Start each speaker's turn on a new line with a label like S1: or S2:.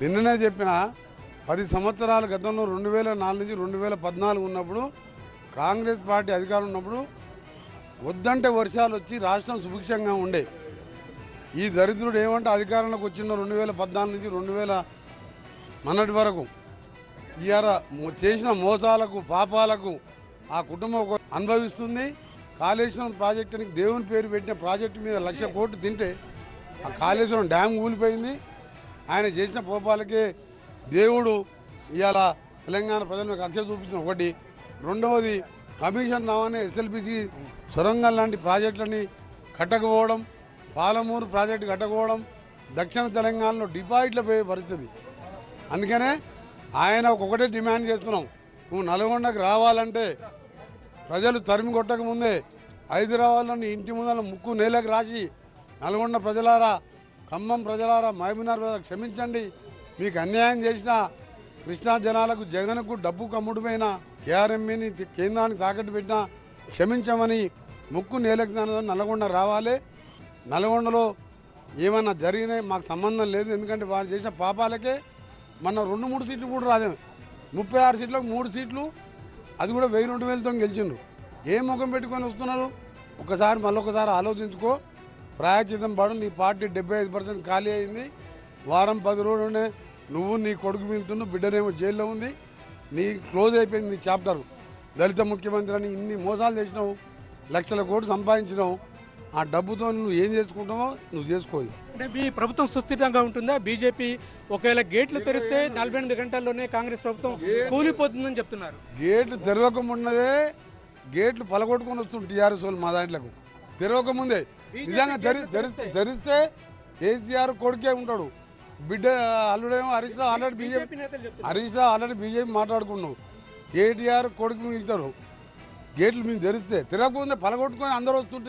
S1: నిన్ననే చెప్పిన పది సంవత్సరాల గతంలో రెండు వేల నాలుగు నుంచి రెండు వేల పద్నాలుగు ఉన్నప్పుడు కాంగ్రెస్ పార్టీ అధికారం ఉన్నప్పుడు వద్దంటే వర్షాలు వచ్చి రాష్ట్రం సుభిక్షంగా ఉండే. ఈ దరిద్రుడు ఏమంటే అధికారంలోకి వచ్చిన రెండు వేల పద్నాలుగు నుంచి రెండు వేల మొన్నటి వరకు ఇవాళ చేసిన మోసాలకు పాపాలకు ఆ కుటుంబం అనుభవిస్తుంది. కాళేశ్వరం ప్రాజెక్టుని దేవుని పేరు పెట్టిన ప్రాజెక్టు మీద లక్ష కోట్లు తింటే ఆ కాళేశ్వరం డ్యామ్ కూలిపోయింది. ఆయన చేసిన పోపాలకే దేవుడు ఇవాళ తెలంగాణ ప్రజలకు కక్ష చూపించిన ఒకటి. రెండవది కమిషన్ రావనే ఎస్ఎల్పిసి సొరంగం లాంటి ప్రాజెక్టులని కట్టకపోవడం పాలమూరు ప్రాజెక్టు కట్టకపోవడం దక్షిణ తెలంగాణలో డిపాజిట్లు పోయే పరిస్థితి. అందుకనే ఆయన ఒకటే డిమాండ్ చేస్తున్నాం. నువ్వు నల్గొండకు రావాలంటే ప్రజలు తరిమి కొట్టక ముందే హైదరాబాద్లోని ఇంటి ముందర ముక్కు నేలకు రాసి నల్గొండ ప్రజలారా ఖమ్మం ప్రజలారా మహబూబ్నగర్ ప్రజలకు క్షమించండి. మీకు అన్యాయం చేసిన కృష్ణా జనాలకు జగన్కు డబ్బు కమ్ముడుపోయిన కేఆర్ఎంఈని కేంద్రానికి తాకట్టు పెట్టినా క్షమించమని ముక్కు నేలకు నల్గొండ రావాలి. నల్గొండలో ఏమన్నా జరిగినాయి మాకు సంబంధం లేదు. ఎందుకంటే వారు చేసిన పాపాలకే మన రెండు మూడు సీట్లు కూడా రాలేము ముప్పై ఆరు సీట్లకు మూడు సీట్లు అది కూడా వెయ్యి రెండు వేలతో గెలిచిండ్రు. ఏ ముఖం పెట్టుకొని వస్తున్నారు? ఒకసారి మళ్ళొకసారి ఆలోచించుకో. ప్రాయచితం పడు నీ పార్టీ డెబ్బై ఐదు పర్సెంట్ ఖాళీ అయింది. వారం పది రోజులునే నువ్వు నీ కొడుకు మిగులుతున్నావు బిడ్డనేమో జైల్లో ఉంది. నీ క్లోజ్ అయిపోయింది నీ చాప్టర్. దళిత ముఖ్యమంత్రి అని ఇన్ని మోసాలు చేసినావు లక్షల కోట్లు సంపాదించినావు. ఆ డబ్బుతో నువ్వు ఏం చేసుకుంటావో నువ్వు చేసుకో
S2: అంటే మీ ప్రభుత్వం సుస్థిరంగా ఉంటుందా? బీజేపీ ఒకవేళ గేట్లు తెరిస్తే నలభై ఎనిమిది గంటల్లోనే కాంగ్రెస్ ప్రభుత్వం కూలిపోతుందని చెప్తున్నారు.
S1: గేట్లు తెరవకమున్నదే గేట్లు పలగొట్టుకొని వస్తుంది టీఆర్ఎస్ వాళ్ళు మా దాంట్లకు. తెరవకముందే. నిజంగా తెరి- తెరిస్తే. కేసీఆర్ కొడుకే ఉంటాడు. బిడ్డ అల్లుడేమో Harish Rao already BJP Harish Rao already BJP మాట్లాడుకున్నావు KTR కొడుకు మిగులుతాడు గేట్లు మేము తెరిస్తే తెరవకముందే పలగొట్టుకొని అందరూ వస్తుంటే